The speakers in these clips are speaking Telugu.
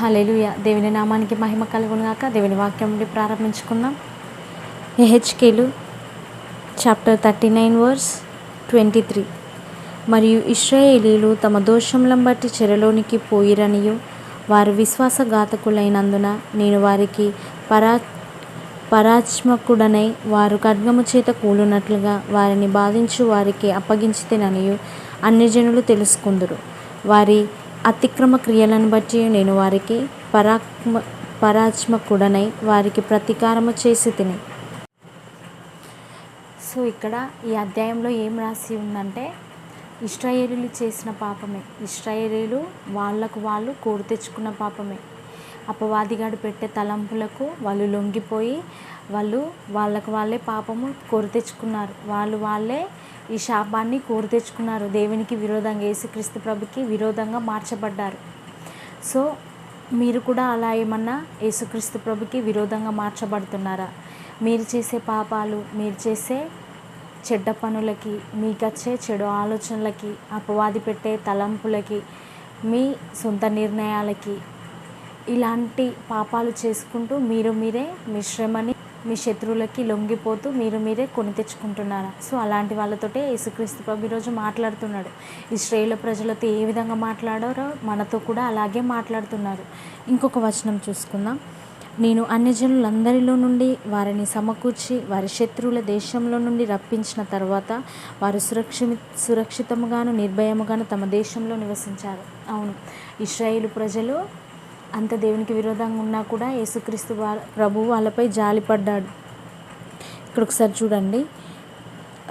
హలేలుయ దేవుని నామానికి మహిమ కలుగునుగాక. దేవుని వాక్యం నుండి ప్రారంభించుకుందాం. ఎహెచ్కేలు chapter thirty nine verse twenty three. మరియు ఇస్రాయేలీలు తమ దోషములను బట్టి చెరలోనికి పోయిరనియు. వారు విశ్వాసఘాతకులైనందున నేను వారికి పరా పరాత్మకుడనై వారు ఖడ్గము చేత కూలునట్లుగా వారిని బాధించు వారికి అప్పగించితేననియు. అన్ని జనులు తెలుసుకుందురు. వారి అతిక్రమ క్రియలను బట్టి నేను వారికి పరాక్మ పరాత్మకుడనై వారికి ప్రతీకారము చేసి తిని. సో ఇక్కడ ఈ అధ్యాయంలో ఏం రాసి ఉందంటే ఇస్రాయేలీలు చేసిన పాపమే. ఇస్రాయేలీలు వాళ్ళకు వాళ్ళు కోరి తెచ్చుకున్న పాపమే. అపవాదిగాడు పెట్టే తలంపులకు వాళ్ళు లొంగిపోయి వాళ్ళు వాళ్ళకు వాళ్ళే పాపము కోరి తెచ్చుకున్నారు. వాళ్ళు వాళ్ళే ఈ శాపాన్ని కోరి తెచ్చుకున్నారు. దేవునికి విరోధంగా యేసుక్రీస్తు ప్రభుకి విరోధంగా మార్చబడ్డారు. సో మీరు కూడా అలా ఏమన్నా యేసుక్రీస్తు ప్రభుకి విరోధంగా మార్చబడుతున్నారా? మీరు చేసే పాపాలు మీరు చేసే చెడ్డ పనులకి మీకు వచ్చే చెడు ఆలోచనలకి అపవాది పెట్టే తలంపులకి మీ సొంత నిర్ణయాలకి ఇలాంటి పాపాలు చేసుకుంటూ మీరు మీరే మీ శ్రమని మీ శత్రువులకి లొంగిపోతూ మీరు మీరే కొని తెచ్చుకుంటున్నారా? సో అలాంటి వాళ్ళతోటే యేసుక్రీస్తు ప్రభు ఈరోజు మాట్లాడుతున్నాడు. ఇస్రాయేల్ ప్రజలతో ఏ విధంగా మాట్లాడారో మనతో కూడా అలాగే మాట్లాడుతున్నారు. ఇంకొక వచనం చూసుకుందాం. నేను అన్యజనులందరిలో నుండి వారిని సమకూర్చి వారి శత్రువుల దేశంలో నుండి రప్పించిన తర్వాత వారు సురక్షి సురక్షితముగాను నిర్భయముగాను తమ దేశంలో నివసించారు. అవును. ఇస్రాయేల్ ప్రజలు అంత దేవునికి విరోధంగా ఉన్నా కూడా యేసుక్రీస్తు వా ప్రభు వాళ్ళపై జాలిపడ్డాడు. ఇక్కడ ఒకసారి చూడండి.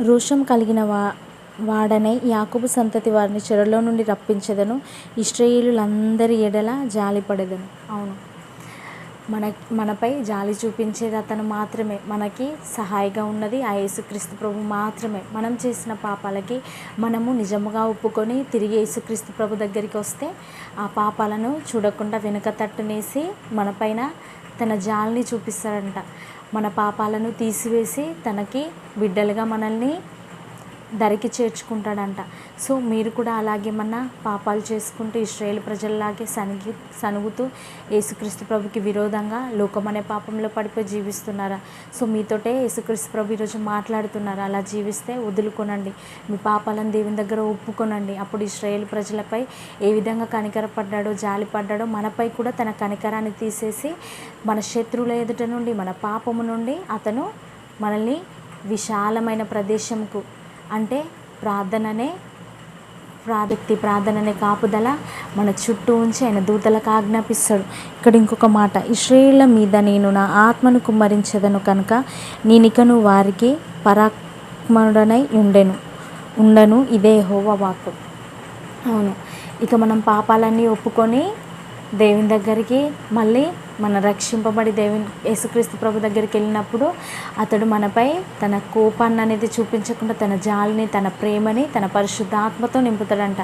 రోషం కలిగిన వా వాడనే యాకుబు సంతతి వారిని చెరలో నుండి రప్పించదను. ఇస్రాయేలులందరి ఎడల జాలిపడేదను. అవును. మన మనపై జాలి చూపించేది అతను మాత్రమే. మనకి సహాయగా ఉన్నది ఆ యేసుక్రీస్తు ప్రభు మాత్రమే. మనం చేసిన పాపాలకి మనము నిజముగా ఒప్పుకొని తిరిగి యేసుక్రీస్తు ప్రభు దగ్గరికి వస్తే ఆ పాపాలను చూడకుండా వెనుక తట్టునేసి మనపైన తన జాలిని చూపిస్తాడంట. మన పాపాలను తీసివేసి తనకి బిడ్డలుగా మనల్ని ధరికి చేర్చుకుంటాడంట. సో మీరు కూడా అలాగేమన్నా పాపాలు చేసుకుంటూ ఇస్రాయేల్ ప్రజల్లాగే సనిగి సనుగుతూ యేసుక్రీస్తు ప్రభుకి విరోధంగా లోకం అనే పాపంలో పడిపోయి జీవిస్తున్నారా? సో మీతోటే యేసుక్రీస్తు ప్రభు ఈరోజు మాట్లాడుతున్నారు. అలా జీవిస్తే వదులుకొనండి. మీ పాపాలను దేవుని దగ్గర ఒప్పుకొనండి. అప్పుడు ఇస్రాయేల్ ప్రజలపై ఏ విధంగా కనికరపడ్డాడో జాలిపడ్డాడో మనపై కూడా తన కనికరాన్ని తీసేసి మన శత్రువుల ఎదుట నుండి మన పాపము నుండి అతను మనల్ని విశాలమైన ప్రదేశంకు అంటే ప్రార్థననే ప్రార్థక్తి ప్రార్థననే కాపుదల మన చుట్టూ ఉంచి ఆయన దూతలకు ఆజ్ఞాపిస్తాడు. ఇక్కడ ఇంకొక మాట ఇస్రాయేళ్ళ మీద నేను నా ఆత్మను కుమ్మరించదను కనుక నేనికను వారికి పరాక్రముడనై ఉండెను. ఉండను ఇదే హోవ వాక్కు. అవును. ఇక మనం పాపాలన్నీ ఒప్పుకొని దేవుని దగ్గరికి మళ్ళీ మన రక్షింపబడి దేవుని యేసుక్రీస్తు ప్రభు దగ్గరికి వెళ్ళినప్పుడు అతడు మనపై తన కోపాన్ని అనేది చూపించకుండా తన జాలిని తన ప్రేమని తన పరిశుద్ధాత్మతో నింపుతాడంట.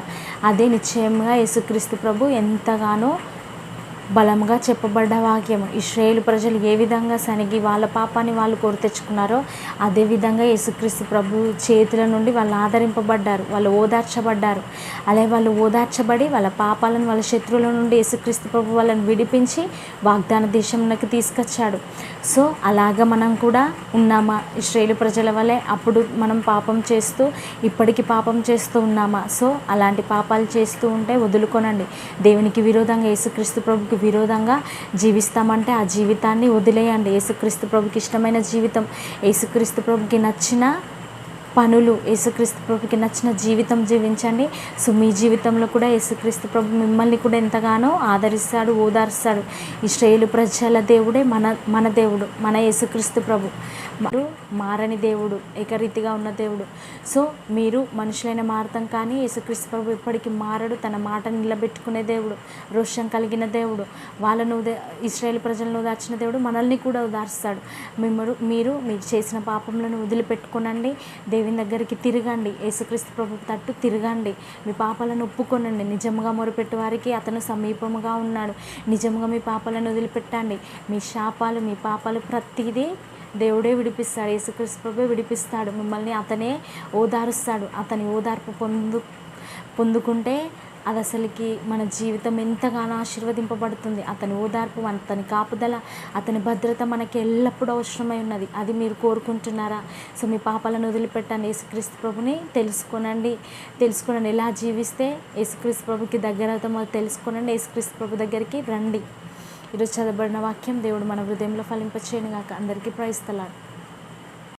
అదే నిశ్చయంగా యేసుక్రీస్తు ప్రభు ఎంతగానో బలంగా చెప్పబడ్డ వాక్యం. ఇస్రాయేల్ ప్రజలు ఏ విధంగా సనిగి వాళ్ళ పాపాన్ని వాళ్ళు కోరి తెచ్చుకున్నారో అదేవిధంగా యేసుక్రీస్తు ప్రభు చేతుల నుండి వాళ్ళు ఆదరింపబడ్డారు వాళ్ళు ఓదార్చబడ్డారు. అలాగే వాళ్ళు ఓదార్చబడి వాళ్ళ పాపాలను వాళ్ళ శత్రువుల నుండి యేసుక్రీస్తు ప్రభు వాళ్ళని విడిపించి వాగ్దాన దేశంలోకి తీసుకొచ్చాడు. సో అలాగ మనం కూడా ఉన్నామా? ఇస్రాయేల్ ప్రజల వల్లే అప్పుడు మనం పాపం చేస్తూ ఇప్పటికి పాపం చేస్తూ ఉన్నామా? సో అలాంటి పాపాలు చేస్తూ ఉంటే వదులుకొనండి. దేవునికి విరోధంగా యేసుక్రీస్తు ప్రభుకి విరోధంగా జీవిస్తామంటే ఆ జీవితాన్ని వదిలేయండి. యేసుక్రీస్తు ప్రభుకి ఇష్టమైన జీవితం. యేసుక్రీస్తు ప్రభుకి నచ్చిన పనులు యేసుక్రీస్తు ప్రభుకి నచ్చిన జీవితం జీవించండి. సో మీ జీవితంలో కూడా యేసుక్రీస్తు ప్రభు మిమ్మల్ని కూడా ఎంతగానో ఆదరిస్తాడు ఓదారుస్తాడు. ఇస్రాయేలు ప్రజల దేవుడే మన మన దేవుడు మన యేసుక్రీస్తు ప్రభు. మీరు మారని దేవుడు ఏకరీతిగా ఉన్న దేవుడు. సో మీరు మనుషులైన మారతాం కానీ యేసుక్రీస్తు ప్రభు ఎప్పటికీ మారడు. తన మాటను నిలబెట్టుకునే దేవుడు రోషం కలిగిన దేవుడు వాళ్ళను ఇస్రాయేల్ ప్రజలను దాచిన దేవుడు మనల్ని కూడా ఉదార్స్తాడు. మిమ్మరు మీరు మీరు చేసిన పాపములను వదిలిపెట్టుకునండి. దేవుని దగ్గరికి తిరగండి. యేసుక్రీస్తు ప్రభు తట్టు తిరగండి. మీ పాపాలను ఒప్పుకొనండి. నిజంగా మొరుపెట్టు వారికి అతను సమీపముగా ఉన్నాడు. నిజంగా మీ పాపాలను వదిలిపెట్టండి. మీ శాపాలు మీ పాపాలు ప్రతిదీ దేవుడే విడిపిస్తాడు యేసుక్రీస్తు ప్రభు విడిపిస్తాడు. మిమ్మల్ని అతనే ఓదారుస్తాడు. అతని ఓదార్పు పొందు పొందుకుంటే అది అసలుకి మన జీవితం ఎంతగానో ఆశీర్వదింపబడుతుంది. అతని ఓదార్పు అతని కాపుదల అతని భద్రత మనకి ఎల్లప్పుడూ అవసరమై ఉన్నది. అది మీరు కోరుకుంటున్నారా? సో మీ పాపాలను వదిలిపెట్టండి. యేసుక్రీస్తు ప్రభుని తెలుసుకోనండి. తెలుసుకోనండి. ఎలా జీవిస్తే యేసుక్రీస్తు ప్రభుకి దగ్గర అవుతామో తెలుసుకోనండి. యేసుక్రీస్తు ప్రభు దగ్గరికి రండి. ఈరోజు చదవబడిన వాక్యం దేవుడు మన హృదయంలో ఫలింపచేయను గాక అందరికీ ప్రైస్తలాడు